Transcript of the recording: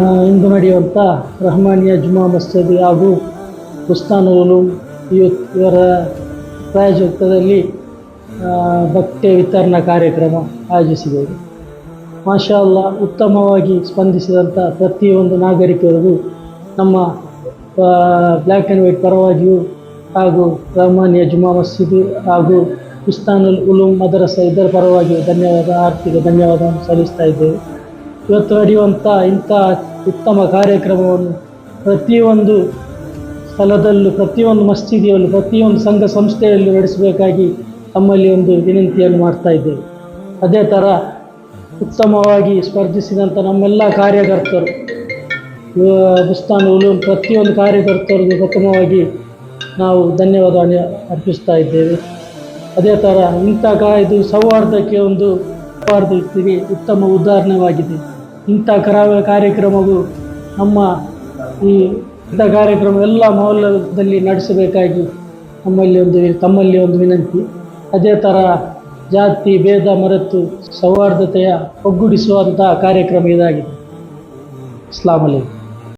ಇಂದು ನಡೆಯುವಂಥ ರಹಮಾನಿಯಾ ಜುಮಾ ಮಸೀದಿ ಹಾಗೂ ಉಸ್ತಾನ್ ಉಲೂಮ್ ಯೂತ್ ಇವರ ಪ್ರಾಯೋಜಕದಲ್ಲಿ ಬಟ್ಟೆ ವಿತರಣಾ ಕಾರ್ಯಕ್ರಮ ಆಯೋಜಿಸಿದ್ದೇವೆ. ಅಲ್ಲಾ ಉತ್ತಮವಾಗಿ ಸ್ಪಂದಿಸಿದಂಥ ಪ್ರತಿಯೊಂದು ನಾಗರಿಕರಿಗೂ ನಮ್ಮ ಬ್ಲ್ಯಾಕ್ ಆ್ಯಂಡ್ ವೈಟ್ ಪರವಾಗಿಯೂ ಹಾಗೂ ರಹಮಾನಿಯ ಜುಮಾ ಮಸೀದಿ ಹಾಗೂ ಉಸ್ತಾನುಲ್ ಉಲೂಮ್ ಮದರಸ ಇದರ ಪರವಾಗಿ ಧನ್ಯವಾದ, ಆರ್ಥಿಕ ಧನ್ಯವಾದವನ್ನು ಸಲ್ಲಿಸ್ತಾ ಇದ್ದೇವೆ. ಇವತ್ತು ನಡೆಯುವಂಥ ಇಂಥ ಉತ್ತಮ ಕಾರ್ಯಕ್ರಮವನ್ನು ಪ್ರತಿಯೊಂದು ಸ್ಥಳದಲ್ಲೂ, ಪ್ರತಿಯೊಂದು ಮಸ್ಜಿದಿಯಲ್ಲೂ ಪ್ರತಿಯೊಂದು ಸಂಘ ಸಂಸ್ಥೆಯಲ್ಲೂ ನಡೆಸಬೇಕಾಗಿ ತಮ್ಮಲ್ಲಿ ಒಂದು ವಿನಂತಿಯನ್ನು ಮಾಡ್ತಾ ಇದ್ದೇವೆ. ಅದೇ ಥರ ಉತ್ತಮವಾಗಿ ಸ್ಪರ್ಧಿಸಿದಂಥ ನಮ್ಮೆಲ್ಲ ಕಾರ್ಯಕರ್ತರು ಬುಸ್ತಾನ್ ಉಲೂಮ್ ಪ್ರತಿಯೊಂದು ಕಾರ್ಯಕರ್ತರಿಗೂ ಪ್ರಥಮವಾಗಿ ನಾವು ಧನ್ಯವಾದ ಅರ್ಪಿಸ್ತಾ ಇದ್ದೇವೆ. ಅದೇ ಥರ ಇಂಥ ಕಾ ಇದು ಸೌಹಾರ್ದಕ್ಕೆ ಒಂದು ಸೌಹಾರ್ದ ಉತ್ತಮ ಉದಾಹರಣೆವಾಗಿದೆ ಇಂಥ ಕರಾವ ಕಾರ್ಯಕ್ರಮವು ನಮ್ಮ ಈ ಇಂಥ ಕಾರ್ಯಕ್ರಮ ಎಲ್ಲ ಮೌಲ್ಯದಲ್ಲಿ ನಡೆಸಬೇಕಾಗಿ ನಮ್ಮಲ್ಲಿ ಒಂದು ತಮ್ಮಲ್ಲಿ ಒಂದು ವಿನಂತಿ. ಅದೇ ಥರ ಜಾತಿ, ಭೇದ, ಮರೆತು ಸೌಹಾರ್ದತೆಯ ಒಗ್ಗೂಡಿಸುವಂಥ ಕಾರ್ಯಕ್ರಮ ಇದಾಗಿದೆ. ಇಸ್ಲಾಮಲ್ಲಿ